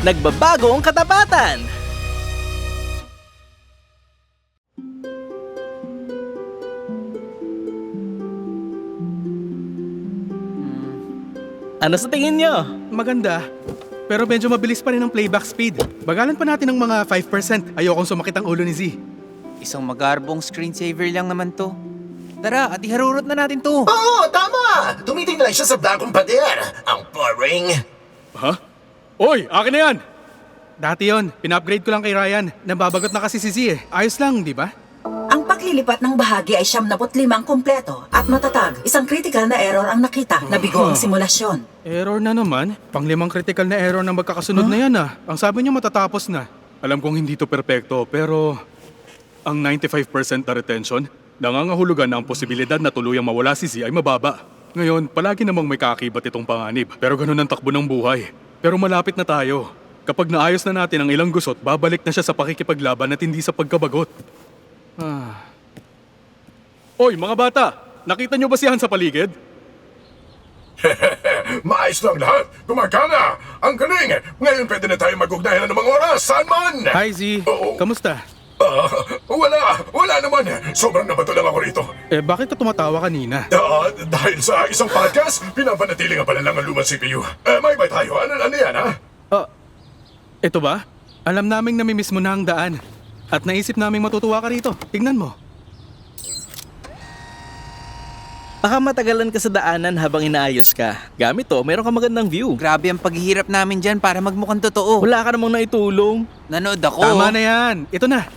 Nagbabago ang katapatan! Ano sa tingin nyo? Maganda. Pero medyo mabilis pa rin ang playback speed. Bagalan pa natin ng mga 5%. Ayokong sumakit ang ulo ni Z. Isang magarbong screensaver lang naman to. Tara, at iharurot na natin to. Oo, tama! Tumitingin lang siya sa bagong pader. Ang boring. Ha? Oy, akin na yan! Dati yon, pin-upgrade ko lang kay Ryan. Nababagot na kasi si Z eh. Ayos lang, di ba? Ang paglilipat ng bahagi ay siyam na limang kompleto at matatag. Isang critical na error ang nakita na bigo ang simulasyon. Error na naman. Panglimang critical na error na magkakasunod na yan ah. Ang sabi niya matatapos na. Alam kong hindi to perpekto, pero ang 95% na retention, nangangahulugan na ang posibilidad na tuluyang mawala si Z ay mababa. Ngayon, palagi namang may kakibat itong panganib. Pero ganun ang takbo ng buhay. Pero malapit na tayo. Kapag naayos na natin ang ilang gusot, babalik na siya sa pakikipaglaban at hindi sa pagkabagot. Ah. Oy, mga bata! Nakita niyo ba si Han sa paligid? Maayos lang lahat. Gumagana. Ang galing. Ngayon pwede na tayo mag-ugnayan ng mga oras. Saan man? Hi, Z. Oo. Kamusta? Ah, wala. Wala naman. Sobrang nabato lang ako rito. Eh, bakit ka tumatawa kanina? Ah, dahil sa isang podcast, pinapanatili nga pala lang ang lumang CPU. Eh, may ba tayo? Ano, ano yan, ha? Ah, ito ba? Alam naming namimiss mo na ang daan. At naisip naming matutuwa ka rito. Tingnan mo. Baka matagalan ka sa daanan habang inaayos ka. Gamit to, meron ka magandang view. Grabe ang paghihirap namin dyan para magmukhang totoo. Wala ka namang naitulong. Nanood ako. Tama na yan. Ito na.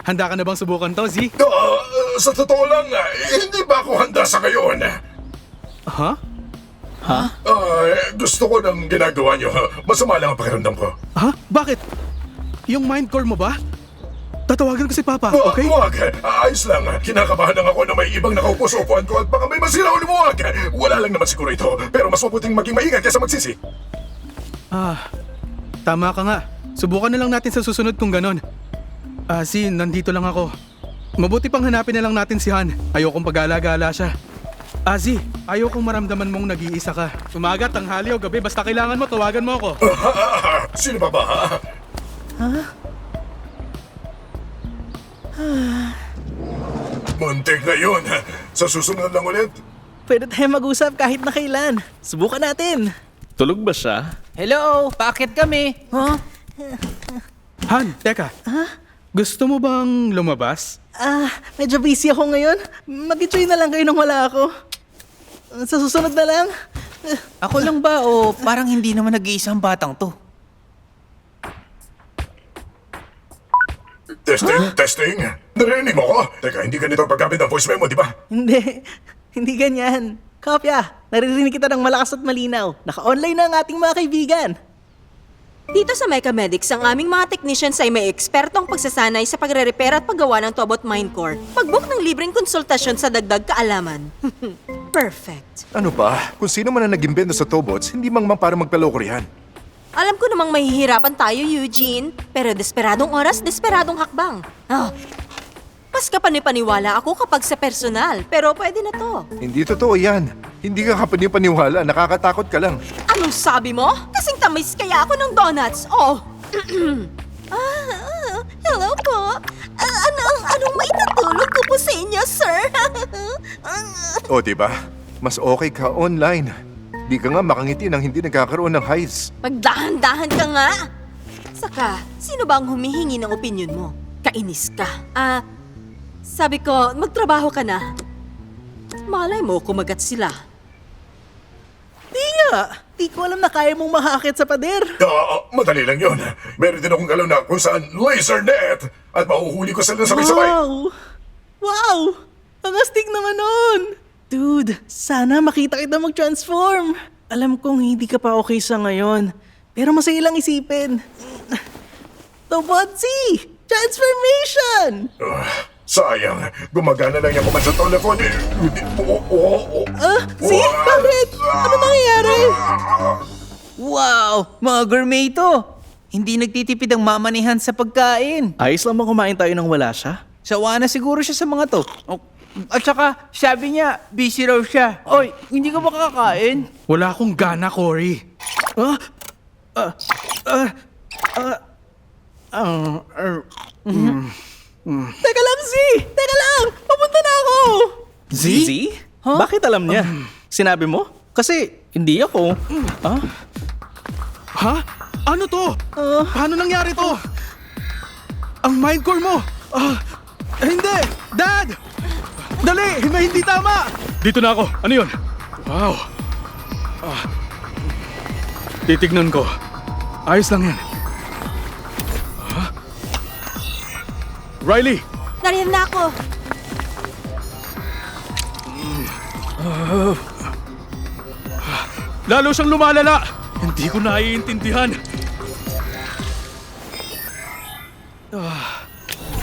Handa ka na bang subukan to, Z? Ah, sa totoo lang, ah, hindi ba ako handa sa ngayon? Ha? Ah, eh, gusto ko ng ginagawa niyo. Masama lang ang pakiramdam ko. Ha? Bakit? Yung mind core mo ba? Tatawagan ko si Papa, Wag, okay? wag. Ayos lang. Kinakabahan lang ako na may ibang nakaupo sa upuan ko at baka may masira o lumuwag. Wala lang naman siguro ito. Pero mas mabuting maging maingat kaysa magsisi. Ah, tama ka nga. Subukan na lang natin sa susunod kung ganon. Ah, si, nandito lang ako. Mabuti pang hanapin na lang natin si Han. Ayokong pag-alagala siya. Ah, Z, ayokong maramdaman mong nag-iisa ka. Umaga, tanghali o gabi, basta kailangan mo, tawagan mo ako. Sino ba ba? Ha? Muntik na yun. Sa susunod lang ulit. Pwede tayo mag-usap kahit na kailan. Subukan natin. Tulog ba siya? Hello, paakit kami. Huh? Han, teka. Gusto mo bang lumabas? Ah, medyo busy ako ngayon. Mag-enjoy na lang kayo nang wala ako. Sa susunod na lang. Ako lang ba o parang hindi naman nag-iisang batang to? Testing, testing. Narinig mo ko? Teka, hindi ganito ang paggamit ng voice memo, di ba? Hindi. Hindi ganyan. Kopya, naririnig kita ng malakas at malinaw. Naka-online na ang ating mga kaibigan. Dito sa Mechamedics, ang aming mga technicians ay may ekspertong pagsasanay sa pagre-repair at paggawa ng Tobot Minecore. Pag-book ng libreng konsultasyon sa dagdag kaalaman. Perfect. Ano ba? Kung sino man ang nag-imbento sa Tobots, hindi mang mang para magpaloko riyan. Alam ko namang mahihirapan tayo, Eugene. Pero desperadong oras, desperadong hakbang. Oh. Mas kapanipaniwala ako kapag sa personal, pero pwede na to. Hindi totoo yan. Hindi ka kapanipaniwala, nakakatakot ka lang. Anong sabi mo? Kasing tamis kaya ako ng donuts. Oh. ah, ah, hello po. Ah, ano, anong may natulog ko po sa inyo, sir? O, di ba? Mas okay ka online. Di ka nga makangiti nang hindi nagkakaroon ng hives. Magdahan-dahan ka nga. Saka, sino ba ang humihingi ng opinion mo? Kainis ka. Ah, sabi ko, magtrabaho ka na. Malay mo, kumagat sila. Nga. Di ko alam na kaya mong makakit sa pader. Ah, madali lang yun. Meron din akong galaw na kung saan laser net at mahuhuli ko sila sabay-sabay. Wow! Wow! Ang astig naman nun! Dude, sana makita kita mag-transform. Alam kong hindi ka pa okay sa ngayon. Pero masaya lang isipin. Tobotsi! Transformation! Ah, sayang, gumagana lang yung kuman sa telephone. eh. Oh, oh, oh. Ah, si? Bakit? Ano nangyayari? Wow, mga gourmet to. Hindi nagtitipid ang mamanihan sa pagkain. Ayos lang bang kumain tayo nang wala siya? Sawa na siguro siya sa mga to. Oh, At saka, sabi niya, busy raw siya. Oy, hindi ka ba kakain? Wala akong gana, Cory. Ah? Ah? Ah? Ah, er, Teka lang, Z! Teka lang! Papunta na ako! Z? Z? Bakit alam niya? Sinabi mo? Kasi hindi ako. Ah? Ha? Ano to? Paano nangyari to? Ang mind core mo! Ah, hindi! Dad! Dali! May hindi tama! Dito na ako. Ano yun? Wow. Ah. Titignan ko. Ayos lang yan. Ha? Riley! Nariyan na ako. Lalo siyang lumalala! Hindi ko naiintindihan. Ah,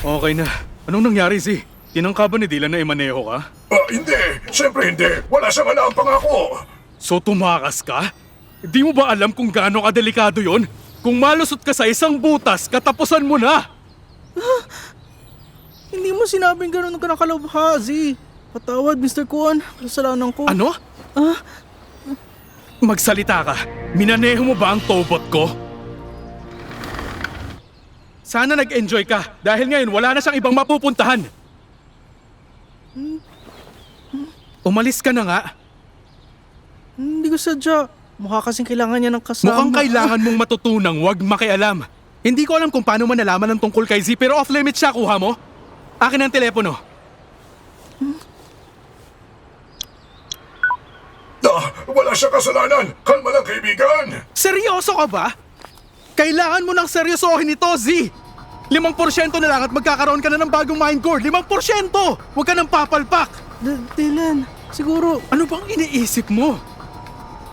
okay na. Anong nangyari, si? Tinangka ba ni Dylan na imaneho ka? Ah, hindi. Siyempre hindi. Wala siyang alam pangako. So tumakas ka? Di mo ba alam kung gaano kadelikado yon? Kung malusot ka sa isang butas, katapusan mo na! Hindi mo sinabing ganun ka nakalabha, Z. Patawad, Mr. Kuan. Kasalanan ko. Ano? Magsalita ka. Minaneho mo ba ang tobot ko? Sana nag-enjoy ka dahil ngayon wala na siyang ibang mapupuntahan. Umalis ka na nga. Hindi ko sadya. Mukha kasing kailangan niya ng kasama. Mukhang kailangan mong matutunang wag makialam. Hindi ko alam kung paano man nalaman ng tungkol kay Z pero off-limit siya, kuha mo. Akin ang telepono. Ah, wala siyang kasalanan. Kalma lang, kaibigan. Seryoso ka ba? Kailangan mo ng seryosohin ito, Z! Limang porsyento na lang at magkakaroon ka na ng bagong mind core. Limang porsyento! Huwag ka nang papalpak! D- Dylan, siguro... Ano bang iniisip mo?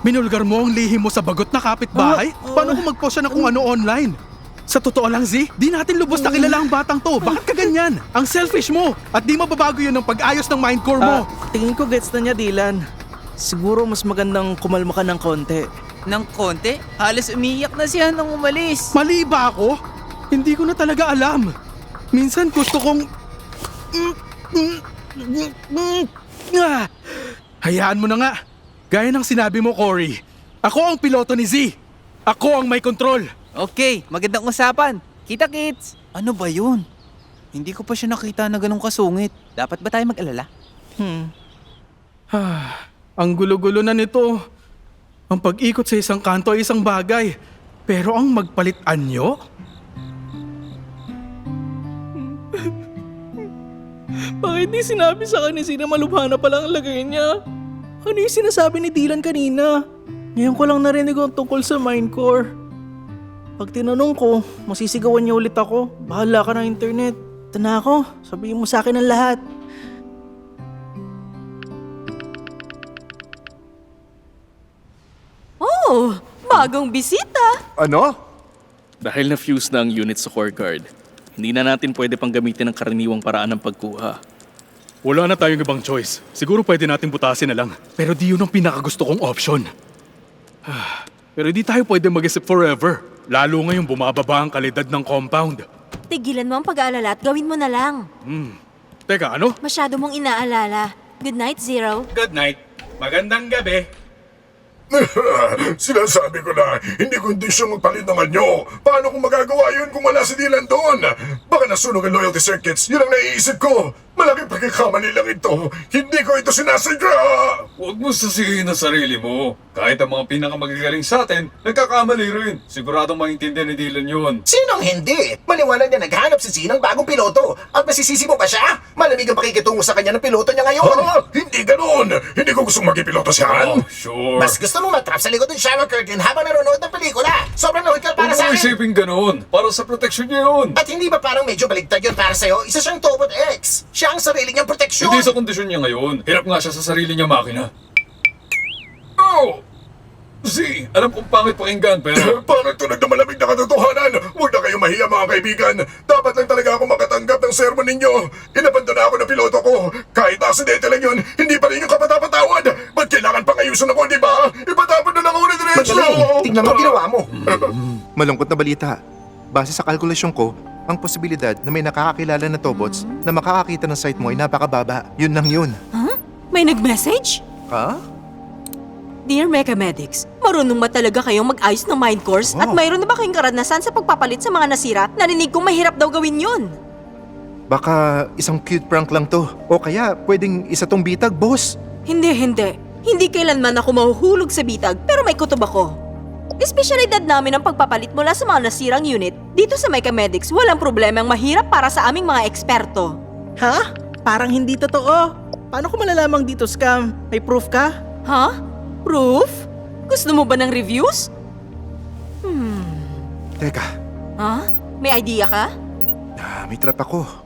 Minulgar mo ang lihim mo sa bagot na kapitbahay? Ah. Paano kung mag-post siya ng kung ano online? Sa totoo lang, Z, di natin lubos na kilala ang batang to. Bakit ka ganyan? Ang selfish mo! At di mababago yun ng pag-ayos ng mind core mo. Ah, tingin ko gets na niya, Dylan. Siguro mas magandang kumalma ka ng konti. Nang konti, halos umiyak na siya nang umalis. Mali ba ako? Hindi ko na talaga alam. Minsan gusto kong... Ah! Hayaan mo na nga. Gaya ng sinabi mo, Cory. Ako ang piloto ni Z. Ako ang may control. Okay, magandang usapan. Kita kits. Ano ba yun? Hindi ko pa siya nakita na ganun kasungit. Dapat ba tayo mag-alala? Hmm. Ang gulo-gulo na nito. Ang pag-ikot sa isang kanto ay isang bagay. Pero ang magpalit anyo? Bakit di sinabi sa akin ni Zina malubha na pala ang lagay niya? Ano yung sinasabi ni Dylan kanina? Ngayon ko lang narinig ang tungkol sa Minecore. Pag tinanong ko, masisigawan niya ulit ako. Bahala ka ng internet. Ito na ako. Sabihin mo sa akin ang lahat. Oh, bagong bisita. Ano? Dahil na-fuse na ang unit sa core card, hindi na natin pwede pang gamitin ang karaniwang paraan ng pagkuha. Wala na tayong ibang choice. Siguro pwede natin butasin na lang. Pero di yun ang pinakagusto kong option. Ah, Pero di tayo pwede mag-isip forever. Lalo ngayong bumababa ang kalidad ng compound. Tigilan mo ang pag-aalala at gawin mo na lang. Teka, ano? Masyado mong inaalala. Good night, Zero. Good night. Magandang gabi. Sinasabi ko na, hindi kondisyon magpalit ng anyo. Paano kung magagawa yun kung wala si Dylan doon? Baka nasunog ang loyalty circuits. Yun ang naiisip ko. Malaking pagkakamali lang ito. Hindi ko ito sinasadya. Huwag mo sasihin ang sarili mo. Kahit ang mga pinakamagagaling sa atin, nagkakamali rin. Siguradong maintindihan ni Dylan yun. Sinong hindi? Maliwanag na naghanap si Z ng bagong piloto. At masisisi mo pa siya? Malamig ang pakikitungo sa kanya ng piloto niya ngayon. Ah, hindi ganoon. Hindi ko gustong maging piloto si Han. Oh, sure. Mas gusto mo matrap sa likod ng shower curtain habang nanonood ng pelikula. Sobrang ka para Huwag sa mo akin. isipin ganoon. Para sa proteksyon niya yun. At hindi ba parang medyo baligtad yun para sa'yo? Isa siyang Tobot X. Siya ang sarili niyang proteksyon. Hindi sa kondisyon niya ngayon. Hirap nga siya sa sarili niya makina. Oh! Z, alam kong pangit pakinggan pero... Parang tunog na malamig na katotohanan. Huwag na kayo mahiya mga kaibigan. Dapat lang talaga ako makatanggap ng sermon ninyo. Inabandona ako ng piloto ko. Kahit aksidente lang yun, hindi pa rin yung kapatapatawad. Ba't kailangan pang ayusin ako, di ba? Ipatapon na lang ako na diretso. Madali. Tingnan mo ang ginawa mo. Malungkot na balita. Base sa kalkulasyon ko, ang posibilidad na may nakakakilala na Tobots na makakakita ng site mo ay napakababa. Yun lang yun. May nag-message? Ha? Dear Mecha Medics, Marunong ba talaga kayong mag-ayos ng mind course? At Wow. mayroon na ba kayong karanasan sa pagpapalit sa mga nasira? Narinig kong mahirap daw gawin yun. Baka isang cute prank lang to. O kaya pwedeng isa tong bitag, boss. Hindi, hindi. Hindi kailanman ako mahuhulog sa bitag, pero may kutob ako. Espesyalidad namin ang pagpapalit mula sa mga nasirang unit. Dito sa Micah Medics, walang problemang mahirap para sa aming mga eksperto. Ha? Parang hindi totoo. Paano ko malalamang dito scam? May proof ka? Ha? Proof? Gusto mo ba ng reviews? Teka, Ha? May idea ka? ah, may trap ako.